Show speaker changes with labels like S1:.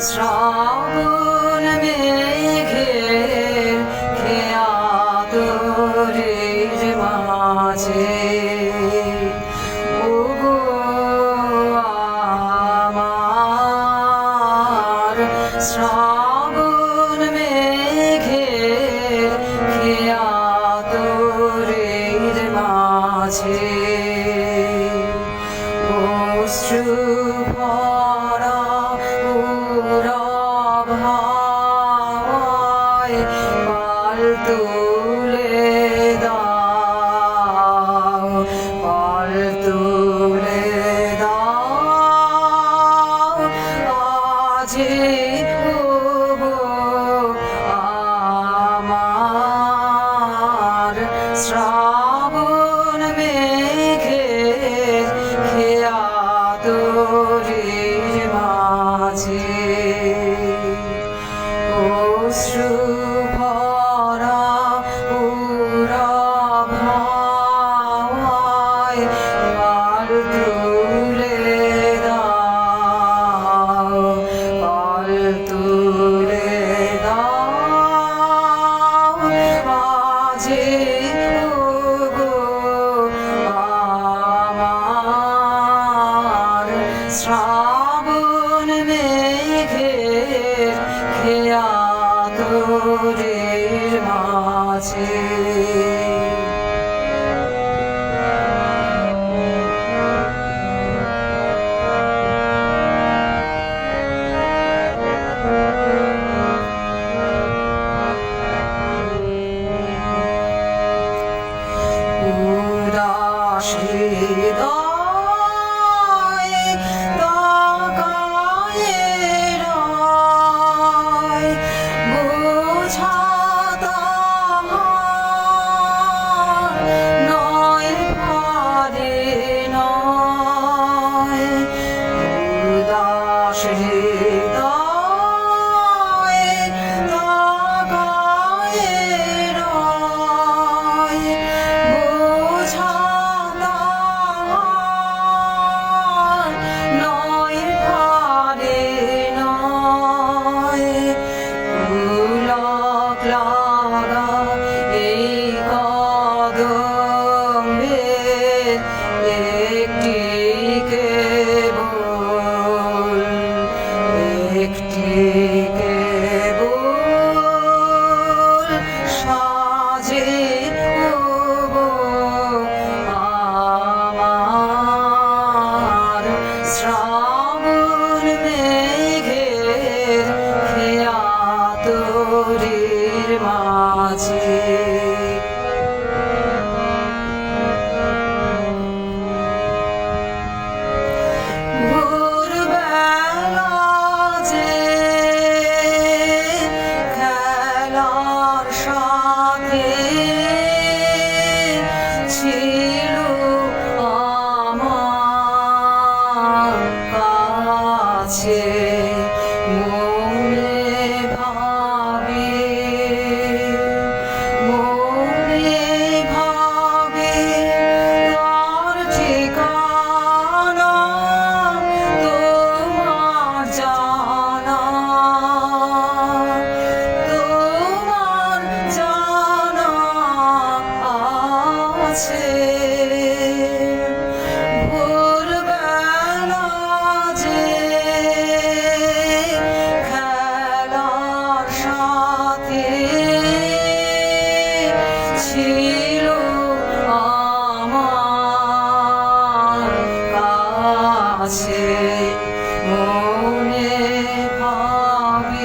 S1: শ্রাবণ মেঘের খেয়াতরের মাঝে? ওগো আমার শ্রাবণ মেঘের খেয়াতরের মাঝে? অশ্রু শ্রাবণ মেঘে খেয়াদরির মাঝে। অশ্রু ভরা পুরা ভাওয়ায় মার শ্রাবণ মেঘের খেয়া তোরের মাঝে। Shri একটি সাজে আমার শ্রা 다시 몸이 바비